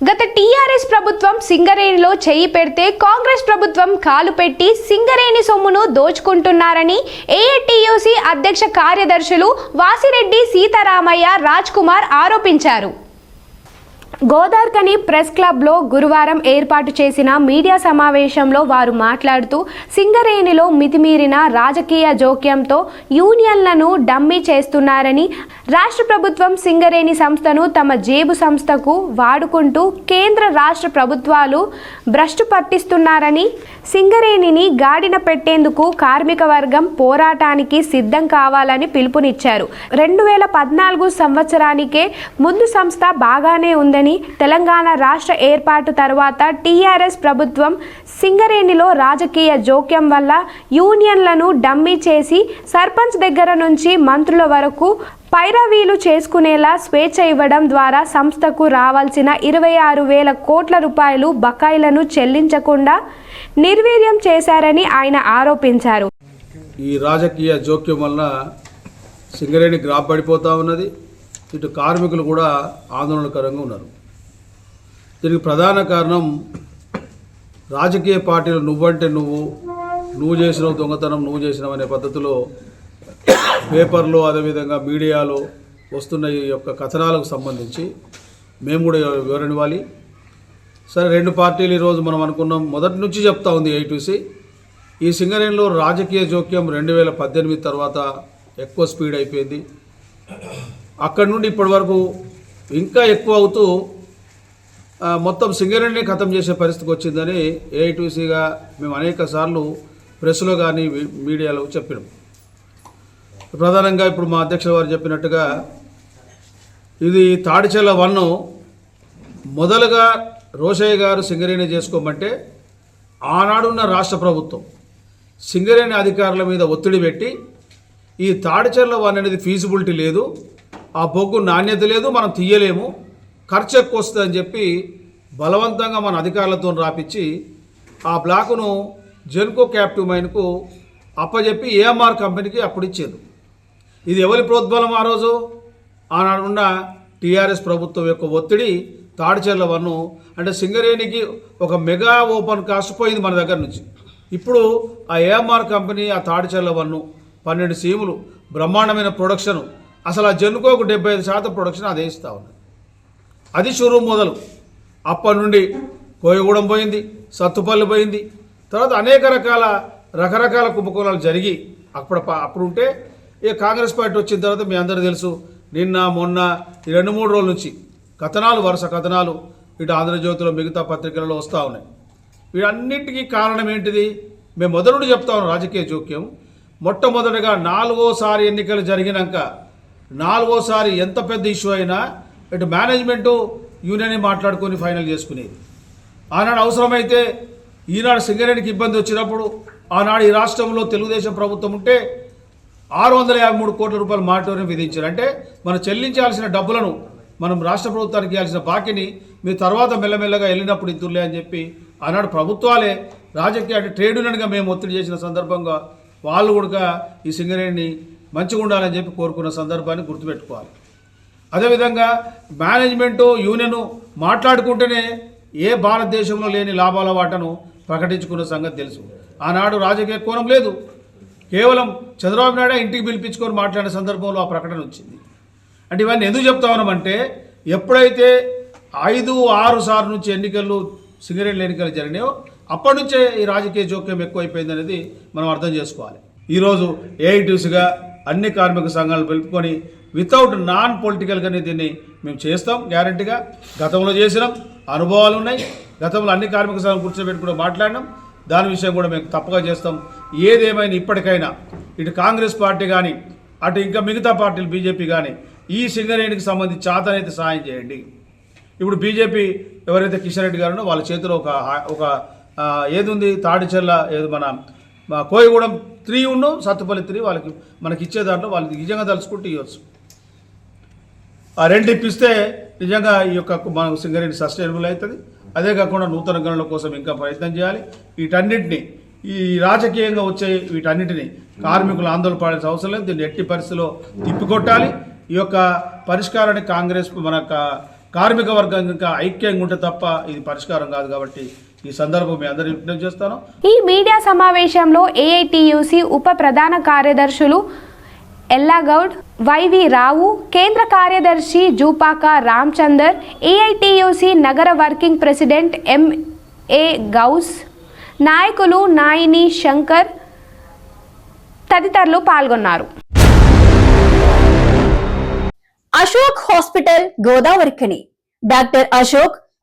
గత టీఆర్ఎస్ ప్రభుత్వం సింగరేణిలో చేయి పెడితే కాంగ్రెస్ ప్రభుత్వం కాలు పెట్టి సింగరేణి సొమ్మును దోచుకుంటున్నారని ఏఐటియుసి అధ్యక్ష కార్యదర్శులు వాసిరెడ్డి సీతారామయ్య రాజ్ కుమార్ ఆరోపించారు. గోదార్కని ప్రెస్ క్లబ్లో గురువారం ఏర్పాటు చేసిన మీడియా సమావేశంలో వారు మాట్లాడుతూ సింగరేణిలో మితిమీరిన రాజకీయ జోక్యంతో యూనియన్లను డమ్మీ చేస్తున్నారని రాష్ట్ర ప్రభుత్వం సింగరేణి సంస్థను తమ జేబు సంస్థకు వాడుకుంటూ కేంద్ర రాష్ట్ర ప్రభుత్వాలు భ్రష్టు పట్టిస్తున్నారని సింగరేణిని గాడిన పెట్టేందుకు కార్మిక వర్గం పోరాటానికి సిద్ధం కావాలని పిలుపునిచ్చారు. రెండు వేల పద్నాలుగు సంవత్సరానికే ముందు సంస్థ బాగానే ఉందని తెలంగాణ రాష్ట్ర ఏర్పాటు తర్వాత టీఆర్ఎస్ ప్రభుత్వం సింగరేణిలో రాజకీయ జోక్యం వల్ల యూనియన్లను డమ్మీ చేసి సర్పంచ్ దగ్గర నుంచి మంత్రుల వరకు పైరవీలు చేసుకునేలా స్వేచ్ఛ ఇవ్వడం ద్వారా సంస్థకు రావాల్సిన ఇరవై ఆరు వేల కోట్ల రూపాయలు బకాయిలను చెల్లించకుండా నిర్వీర్యం చేశారని ఆయన ఆరోపించారు. ఈ రాజకీయ జోక్యం వలన సింగరేణి గ్రాప్ పడిపోతూ ఉన్నది. ఇటు కార్మికులు కూడా ఆందోళనకరంగా ఉన్నారు. దీనికి ప్రధాన కారణం రాజకీయ పార్టీలు నువ్వంటే నువ్వు నువ్వు చేసినావు దొంగతనం నువ్వు చేసినావు అనే పద్ధతిలో పేపర్లో అదేవిధంగా మీడియాలో వస్తున్న ఈ యొక్క కథనాలకు సంబంధించి మేము కూడా వివరణ ఇవ్వాలి. సరే రెండు పార్టీలు ఈరోజు మనం అనుకున్నాం. మొదటి నుంచి చెప్తా ఉంది ఏటీసీ ఈ సింగరేణిలో రాజకీయ జోక్యం రెండు వేల పద్దెనిమిది తర్వాత ఎక్కువ స్పీడ్ అయిపోయింది. అక్కడి నుండి ఇప్పటి వరకు ఇంకా ఎక్కువ అవుతూ మొత్తం సింగరేణిని ఖతం చేసే పరిస్థితికి వచ్చిందని ఏఐటీసీగా మేము అనేక సార్లు ప్రెస్లో కానీ మీడియాలో చెప్పినాం. ప్రధానంగా ఇప్పుడు మా అధ్యక్షుల వారు చెప్పినట్టుగా ఇది తాడిచెల వన్ మొదలుగా రోషయ్య గారు సింగరేణి చేసుకోమంటే ఆనాడున్న రాష్ట్ర ప్రభుత్వం సింగరేణి అధికారుల మీద ఒత్తిడి పెట్టి ఈ తాడిచెర్ల వన్ అనేది ఫీజిబిలిటీ లేదు ఆ బొగ్గు నాణ్యత లేదు మనం తీయలేము. ఖర్చు ఎక్కువ వస్తుందని చెప్పి బలవంతంగా మన అధికారులతో రాపిచ్చి ఆ బ్లాకును జెన్కో క్యాప్టివ్ మైన్కు అప్పజెప్పి ఏఎంఆర్ కంపెనీకి అప్పుడు ఇచ్చారు ఇది ఎవరి ప్రోద్బలం ఆ రోజు? ఆనాడున్న టీఆర్ఎస్ ప్రభుత్వం యొక్క ఒత్తిడి తాడిచెర్ల వన్ను అంటే సింగరేణికి ఒక మెగా ఓపెన్ కాస్ట్ పోయింది మన దగ్గర నుంచి. ఇప్పుడు ఆ ఏఎంఆర్ కంపెనీ ఆ తాడిచెర్ల వన్ను పన్నెండు సీములు బ్రహ్మాండమైన ప్రొడక్షను అసలు ఆ జనుకోకు డెబ్బై ఐదు శాతం ప్రొడక్షన్ అదే ఇస్తూ ఉంది. అది షురూ మొదలు. అప్పటి నుండి కోయగూడెం పోయింది సత్తుపల్లి పోయింది. తర్వాత అనేక రకాల రకరకాల కుంభకోణాలు జరిగి అప్పుడు అప్పుడు ఉంటే ఇక కాంగ్రెస్ పార్టీ వచ్చిన తర్వాత మీ అందరూ తెలుసు నిన్న మొన్న ఈ రెండు మూడు రోజుల నుంచి కథనాలు వరుస కథనాలు ఇటు ఆంధ్రజ్యోతిలో మిగతా పత్రికలలో వస్తూ ఉన్నాయి. వీటన్నిటికీ కారణం ఏంటిది? మేము మొదటి చెప్తా ఉన్నాం రాజకీయ జోక్యం. మొట్టమొదటిగా నాలుగోసారి ఎన్నికలు జరిగినాక నాలుగోసారి ఎంత పెద్ద ఇష్యూ అయినా ఇటు మేనేజ్మెంటు యూనియన్ మాట్లాడుకొని ఫైనల్ చేసుకునేది. ఆనాడు అవసరమైతే ఈనాడు సింగరేణికి ఇబ్బంది వచ్చినప్పుడు ఆనాడు ఈ రాష్ట్రంలో తెలుగుదేశం ప్రభుత్వం ఉంటే ఆరు వందల యాభై మూడు కోట్ల రూపాయలు మాటోరియం విధించారు. అంటే మనం చెల్లించాల్సిన డబ్బులను మనం రాష్ట్ర ప్రభుత్వానికి ఇవ్వాల్సిన బాకీని మీరు తర్వాత మెల్లమెల్లగా వెళ్ళినప్పుడు ఇద్దులే అని చెప్పి ఆనాడు ప్రభుత్వాలే రాజకీయ అంటే ట్రేడ్ యూనియన్గా మేము ఒత్తిడి చేసిన సందర్భంగా వాళ్ళు కూడా ఈ సింగరేణిని మంచిగా ఉండాలని చెప్పి కోరుకున్న సందర్భాన్ని గుర్తుపెట్టుకోవాలి. అదేవిధంగా మేనేజ్మెంటు యూనియను మాట్లాడుకుంటేనే ఏ భారతదేశంలో లేని లాభాల వాటను ప్రకటించుకున్న సంగతి తెలుసు. ఆనాడు రాజకీయ కోణం లేదు. కేవలం చంద్రబాబు నాయుడు ఇంటికి పిలిపించుకొని మాట్లాడిన సందర్భంలో ఆ ప్రకటన వచ్చింది. అంటే ఇవన్నీ ఎందుకు చెప్తా ఉన్నామంటే ఎప్పుడైతే ఐదు ఆరు సార్లు నుంచి ఎన్నికలు సింగరేణి ఎన్నికలు జరిగినాయో అప్పటి నుంచే ఈ రాజకీయ జోక్యం ఎక్కువైపోయింది అనేది మనం అర్థం చేసుకోవాలి. ఈరోజు ఏఐటీసీగా అన్ని కార్మిక సంఘాలు పిలుపుకొని వితౌట్ నాన్ పొలిటికల్గానే దీన్ని మేము చేస్తాం గ్యారంటీగా గతంలో చేసినాం అనుభవాలు ఉన్నాయి. గతంలో అన్ని కార్మిక సంఘాలు కూర్చోబెట్టి కూడా మాట్లాడినాం. దాని విషయం కూడా మేము తప్పగా చేస్తాం. ఏదేమైనా ఇప్పటికైనా ఇటు కాంగ్రెస్ పార్టీ కానీ అటు ఇంకా మిగతా పార్టీలు బీజేపీ కానీ ఈ సింగరేణికి సంబంధించి చాతనైతే సాయం చేయండి. ఇప్పుడు బీజేపీ ఎవరైతే కిషన్ రెడ్డి గారు వాళ్ళ చేతిలో ఒక ఒక ఏది ఉంది తాడిచెల్ల ఏది మన కోయగూడెం త్రీ ఉన్ను సత్తుపల్లి త్రీ వాళ్ళకి మనకి ఇచ్చే దాంట్లో వాళ్ళు నిజంగా తలుచుకుంటూ ఇవ్వచ్చు. ఆ రెండు ఇప్పిస్తే నిజంగా ఈ యొక్క మనకు సింగరేణి సస్టైనబుల్ అవుతుంది. అదే కాకుండా నూతన గణుల కోసం ఇంకా ప్రయత్నం చేయాలి. వీటన్నిటిని ఈ రాజకీయంగా వచ్చే వీటన్నిటిని కార్మికులు ఆందోళన పడాల్సిన అవసరం లేదు. దీన్ని ఎట్టి పరిస్థితిలో తిప్పికొట్టాలి. ఈ యొక్క పరిష్కారాన్ని కాంగ్రెస్ మన కార్మిక వర్గం ఇంకా ఐక్యంగా ఉంటే తప్ప ఇది పరిష్కారం కాదు కాబట్టి ఈ సందర్భం మీ అందరూ విజ్ఞప్తి చేస్తాను. ఈ మీడియా సమావేశంలో ఏఐటియుసి ఉప ప్రధాన కార్యదర్శులు ఎల్లాగౌడ్ వైవి రావు కేంద్ర కార్యదర్శి జూపాక రామచందర్ ఏఐటియుసి నగర వర్కింగ్ ప్రెసిడెంట్ ఎంఏ గౌస్ నాయకులు నాయిని శంకర్ తదితరులు పాల్గొన్నారు. Ashok hospital Godavarikhani. Doctor Ashok